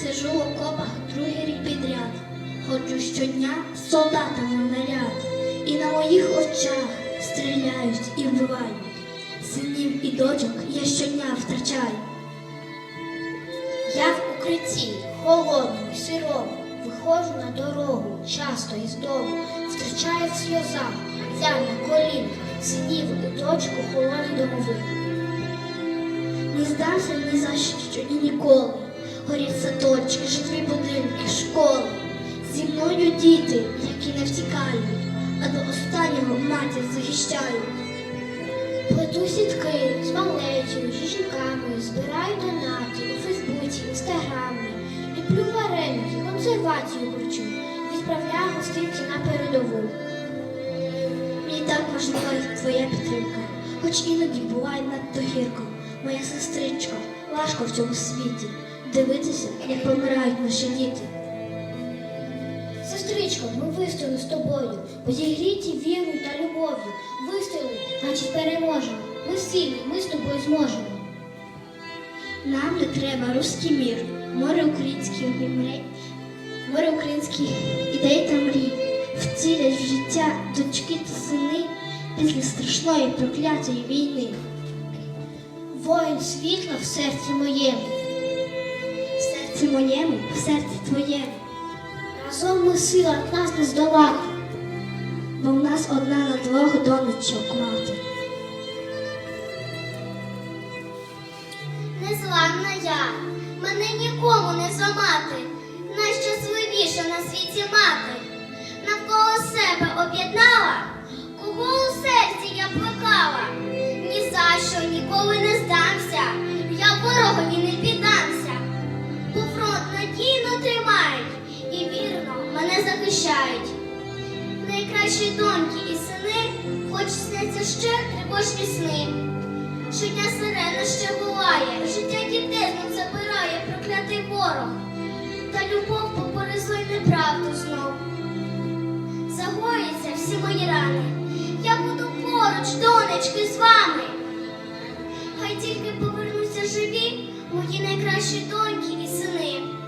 Сижу в окопах другий рік підряд, ходжу щодня солдатами в наряд, і на моїх очах стріляють і вбивають. Синів і дочок я щодня втрачаю. Я в укритті, холодному, сирому, виходжу на дорогу, часто із дому, втрачаю в сльозах, я на колінах, синів і дочку холодний домовик. Не здався ні за що і ніколи. Горять садочки, житлі будинки, школи. Зі мною діти, які не втікають, а до останнього матір захищають. Плету сітки з малечою, з жінками, збираю донати у Фейсбуці, Інстаграмі, ліплю вареники, консервацію кручу, відправляю гостинці на передову. Мені так важлива твоя підтримка, хоч іноді буває надто гірко. Моя сестричка, важко в цьому світі дивитися, як помирають наші діти. Сестричко, ми вистояли з тобою, бо зігріті вірою та любов'ю. Вистояли, значить переможемо. Ми сильні, ми з тобою зможемо. Нам не треба руський мір, море українських мрій, море українських ідей та мрій. Втілять в життя дочки та сини після страшної проклятої війни. Воїн світла в серці моєму, серці моєму, в серці твоєму. Разом ми сила нас не здолати, бо в нас одна на двох донечок мати. Незламна я, мене нікому не зламати, найщасливіша на світі Найкращі доньки і сини, хоч сняться ще тривожні сни. Щодня сирена ще волає, життя дітей знов забирає проклятий ворог, та любов попоризує неправду знов. Загоїться всі мої рани, я буду поруч, донечки, з вами. Хай тільки повернуться живі мої найкращі доньки і сини.